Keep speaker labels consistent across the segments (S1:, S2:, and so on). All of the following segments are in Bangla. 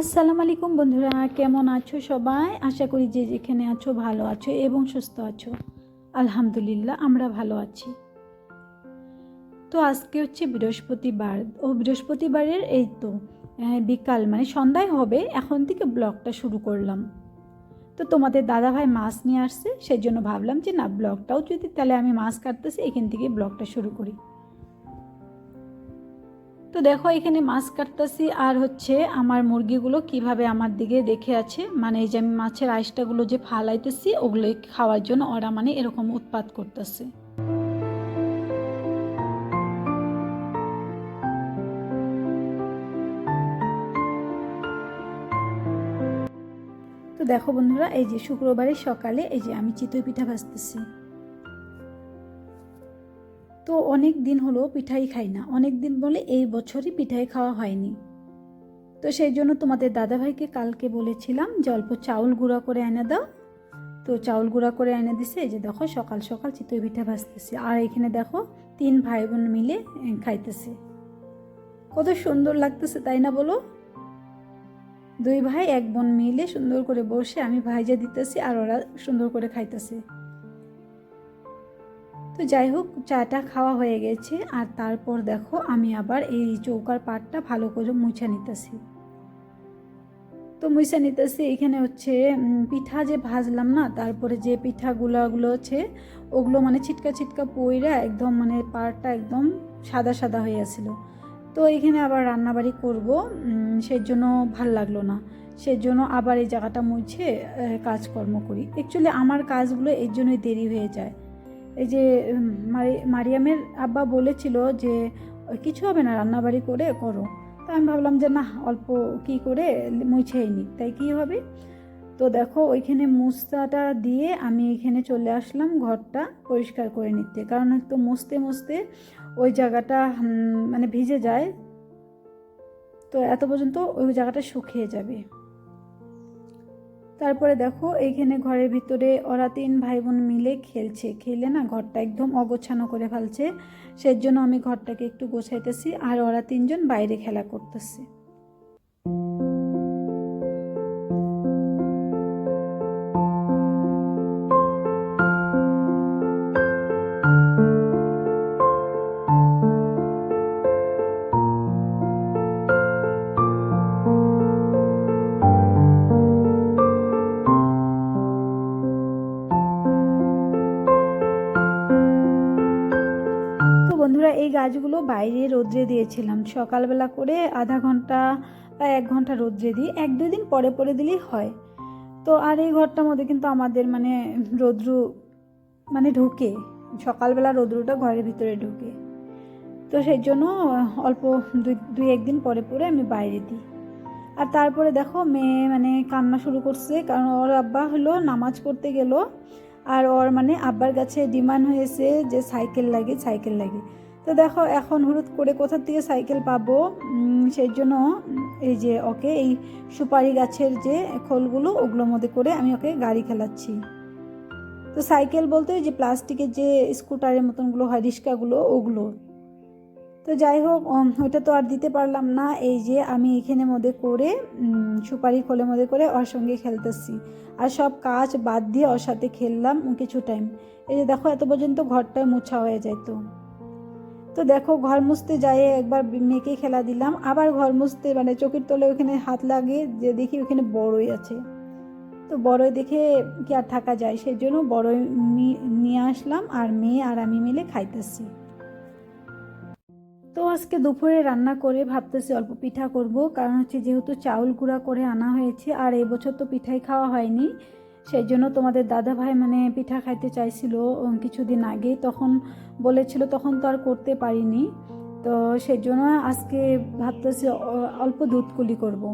S1: আসসালামু আলাইকুম বন্ধুরা, কেমন আছো সবাই? আশা করি যে যেখানে আছো ভালো আছো এবং সুস্থ আছো। আলহামদুলিল্লাহ, আমরা ভালো আছি। তো আজকে হচ্ছে বৃহস্পতিবার, ও বৃহস্পতিবারের এই তো বিকাল মানে সন্ধ্যায় হবে, এখন থেকে ব্লগটা শুরু করলাম। তো তোমাদের দাদাভাই মাছ নিয়ে আসছে, সেই জন্য ভাবলাম যে না, ব্লগটাও যদি তাহলে আমি মাছ কাটতেছি, এখান থেকে ব্লগটা শুরু করি। তো দেখো, এখানে মাছ কাটতেছি আর হচ্ছে আমার মুরগিগুলো কীভাবে আমার দিকে দেখে আছে। মানে এই যে আমি মাছের আইসটাগুলো যে ফালাইতেছি ওগুলো খাওয়ার জন্য ওরা মানে এরকম উৎপাত করতেছে। তো দেখো বন্ধুরা, এই যে শুক্রবারের সকালে এই যে আমি চিতই পিঠা ভাজতেছি। তো অনেক দিন হলো পিঠাই খাই না। অনেক দিন বলে এই বছরই পিঠাই খাওয়া হয়নি। তো সেই জন্য তোমাদের দাদাভাইকে কালকে বলেছিলাম যে অল্প চাউল গুঁড়া করে এনে দাও। তো চাউল গুঁড়া করে এনে দিছে যে দেখো সকাল সকাল চিতই পিঠা ভাজতেছে। আর এখানে দেখো তিন ভাই বোন মিলে খাইতেছে। কত সুন্দর লাগতেছে, তাই না বলো? দুই ভাই, এক বোন মিলে সুন্দর করে বসে আমি ভাইজা দিতেছি আর ওরা সুন্দর করে খাইতেছে। তো যাই হোক, চাটা খাওয়া হয়ে গেছে। আর তারপর দেখো, আমি আবার এই চৌকার পাটটা ভালো করে মুছে নিতেছি। তো মুছে নিতেছি, এখানে হচ্ছে পিঠা যে ভাজলাম না, তারপরে যে পিঠাগুলোগুলো হচ্ছে, ওগুলো মানে ছিটকা ছিটকা পইরা একদম মানে পাটটা একদম সাদা সাদা হয়ে আছিল। তো এখানে আবার রান্নাবাড়ি করব সেই জন্য ভালো লাগল না। সেই জন্য আবার এই জায়গাটা মুছে কাজকর্ম করি। অ্যাকচুয়ালি আমার কাজগুলো এর জন্যই দেরি হয়ে যায়। এই যে মারি- মারিয়ামের আব্বা বলেছিল যে, কিছু হবে না, রান্নাবাড়ি করে করো। তো আমি ভাবলাম যে, না, অল্প কি করে মুছেই নিই তাই কি হবে? তো দেখো, ওইখানে মুছতাটা দিয়ে আমি এখানে চলে আসলাম ঘরটা পরিষ্কার করে নিতে। কারণ একটু মুছতে মুছতে ওই জায়গাটা মানে ভিজে যায়। তো এত পর্যন্ত ওই জায়গাটা শুকিয়ে যাবে। তারপরে দেখো, এইখানে ঘরের ভিতরে ওরা তিন ভাই বোন মিলে খেলছে। খেলে না ঘরটা একদম অগোছানো করে ফেলছে। সেই জন্য আমি ঘরটাকে একটু গোছাইতেছি আর ওরা তিনজন বাইরে খেলা করতেছে। এই গাছগুলো বাইরে রোদ্রে দিয়েছিলাম। সকালবেলা করে আধা ঘণ্টা বা এক ঘণ্টা রোদ্রে দিই। এক দুই দিন পরে পরে দিলেই হয়। তো আর এই ঘরটার মধ্যে কিন্তু আমাদের মানে রৌদ্রু মানে ঢুকে। সকালবেলা রৌদ্রুটা ঘরের ভিতরে ঢোকে। তো সেই জন্য অল্প দুই দুই একদিন পরে পরে আমি বাইরে দিই। আর তারপরে দেখো মেয়ে মানে কান্না শুরু করছে। কারণ ওর আব্বা হলো নামাজ পড়তে গেল। আর ওর মানে আব্বার কাছে ডিমান্ড হয়েছে যে সাইকেল লাগে সাইকেল লাগে। তো দেখো, এখন হলুদ করে কোথার থেকে সাইকেল পাবো? সেই জন্য এই যে ওকে, এই সুপারি গাছের যে খোলগুলো, ওগুলোর মধ্যে করে আমি ওকে গাড়ি খেলাচ্ছি। তো সাইকেল বলতে যে প্লাস্টিকের যে স্কুটারের মতনগুলো হয়, রিক্সাগুলো, ওগুলো। তো যাই হোক ওইটা তো আর দিতে পারলাম না। এই যে আমি এখানে মধ্যে করে সুপারি খোলের মধ্যে করে ওর সঙ্গে খেলতেছি। আর সব কাজ বাদ দিয়ে ওর সাথে খেললাম কিছু টাইম এই যে দেখো, এত পর্যন্ত ঘরটা মোছা হয়ে যায় তো দেখো ঘর মুছতে যাই একবার মেয়েকে খেলা দিলাম। আবার ঘর মুছতে মানে চোখের তলে ওখানে হাত লাগিয়ে যে দেখি ওখানে বড়ই আছে। তো বড়ই দেখে কি আর থাকা যায়? সেই জন্য বড়ই নিয়ে আসলাম আর মেয়ে আর আমি মিলে খাইতেছি। তো আজকে দুপুরে রান্না করে ভাবতেছি অল্প পিঠা করব। কারণ হচ্ছে যেহেতু চাউল গুঁড়া করে আনা হয়েছে আর এবছর তো পিঠাই খাওয়া হয়নি। সেই জন্য তোমাদের দাদা ভাই মানে পিঠা খাইতে চাইছিল কিছুদিন আগে তখন বলেছিল, তখন তো আর করতে পারিনি। তো সেই জন্য আজকে ভাবতেছি অল্প দুধ কুলি করব।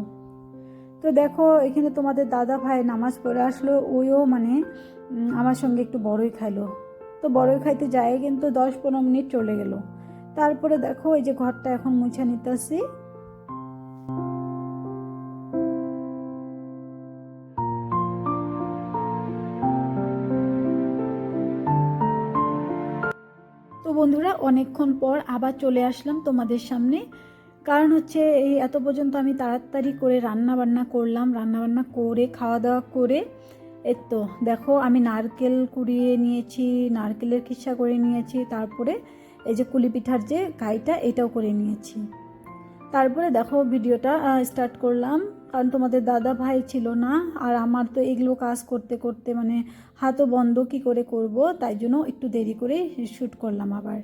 S1: তো দেখো, এখানে তোমাদের দাদা ভাই নামাজ পড়ে আসলো, ওইও মানে আমার সঙ্গে একটু বড়ই খাইলো। তো বড়ই খাইতে যায় কিন্তু দশ পনেরো মিনিট চলে গেলো। তারপরে দেখো, এই যে ঘরটা এখন মুছে নিতেছি। বন্ধুরা, অনেকক্ষণ পর আবার চলে আসলাম তোমাদের সামনে। কারণ হচ্ছে এই এত পর্যন্ত আমি তাড়াতাড়ি করে রান্না বান্না করলাম রান্না বান্না করে খাওয়া দাওয়া করে। এই তো, দেখো আমি নারকেল কুড়িয়ে নিয়েছি, নারকেলের খিসা করে নিয়েছি, তারপরে এই যে কুলি পিঠার যে গাইটা, এটাও করে নিয়েছি। তারপরে দেখো ভিডিওটা স্টার্ট করলাম। কারণ তোমাদের দাদা ভাই ছিল না, আর আমার তো এগুলো কাজ করতে করতে মানে হাতও বন্ধ কি করে করব, তাই জন্য একটু দেরি করে শ্যুট করলাম আবার।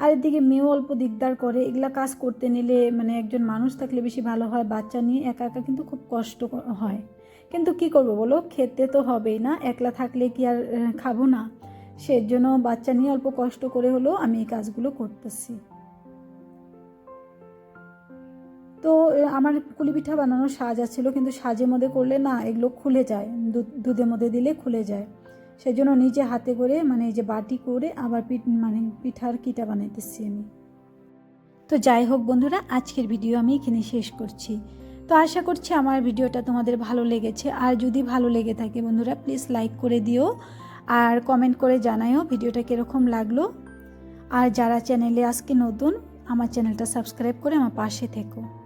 S1: আর এদিকে মেয়েও অল্প দিকদার করে, এগুলা কাজ করতে নিলে মানে একজন মানুষ থাকলে বেশি ভালো হয়, বাচ্চা নিয়ে একা একা কিন্তু খুব কষ্ট হয়। কিন্তু কি করব বলো, খেতে তো হবেই না, একলা থাকলে কি আর খাব না। সেজন্য বাচ্চা নিয়ে অল্প কষ্ট করে হলেও আমি এই কাজগুলো করতেছি। আমার কুলি পিঠা বানানোর সাজ আছিল, কিন্তু সাজের মধ্যে করলে না, এগুলো খুলে যায়। দুধ- দুধের মধ্যে দিলে খুলে যায়। সেই জন্য নিজে হাতে করে মানে এই যে বাটি করে আবার পিঠ মানে পিঠার কিটা বানাইতেছি আমি। তো যাই হোক বন্ধুরা, আজকের ভিডিও আমি এখানে শেষ করছি। তো আশা করছি আমার ভিডিওটা তোমাদের ভালো লেগেছে। আর যদি ভালো লেগে থাকে বন্ধুরা প্লিজ লাইক করে দিও। আর কমেন্ট করে জানাইও ভিডিওটা কীরকম লাগল। আর যারা চ্যানেলে আজকে নতুন, আমার চ্যানেলটা সাবস্ক্রাইব করে আমার পাশে থেকো।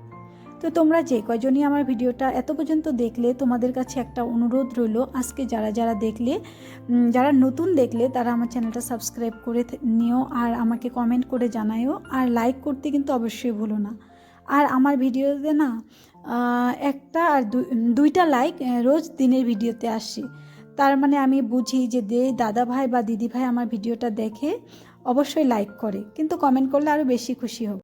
S1: তো তোমরা যে কয়জনই আমার ভিডিওটা এত পর্যন্ত দেখলে, তোমাদের কাছে একটা অনুরোধ রইল, আজকে যারা যারা দেখলে যারা নতুন দেখলে, তারা আমার চ্যানেলটা সাবস্ক্রাইব করে নিও আর আমাকে কমেন্ট করে জানাইও আর লাইক করতে কিন্তু অবশ্যই ভুলো না। আর আমার ভিডিওতে না একটা আর দুই- দুইটা লাইক রোজ দিনের ভিডিওতে আসে। তার মানে আমি বুঝি যে দে দাদা ভাই বা দিদি ভাই আমার ভিডিওটা দেখে অবশ্যই লাইক করে। কিন্তু কমেন্ট করলে আরও বেশি খুশি হব।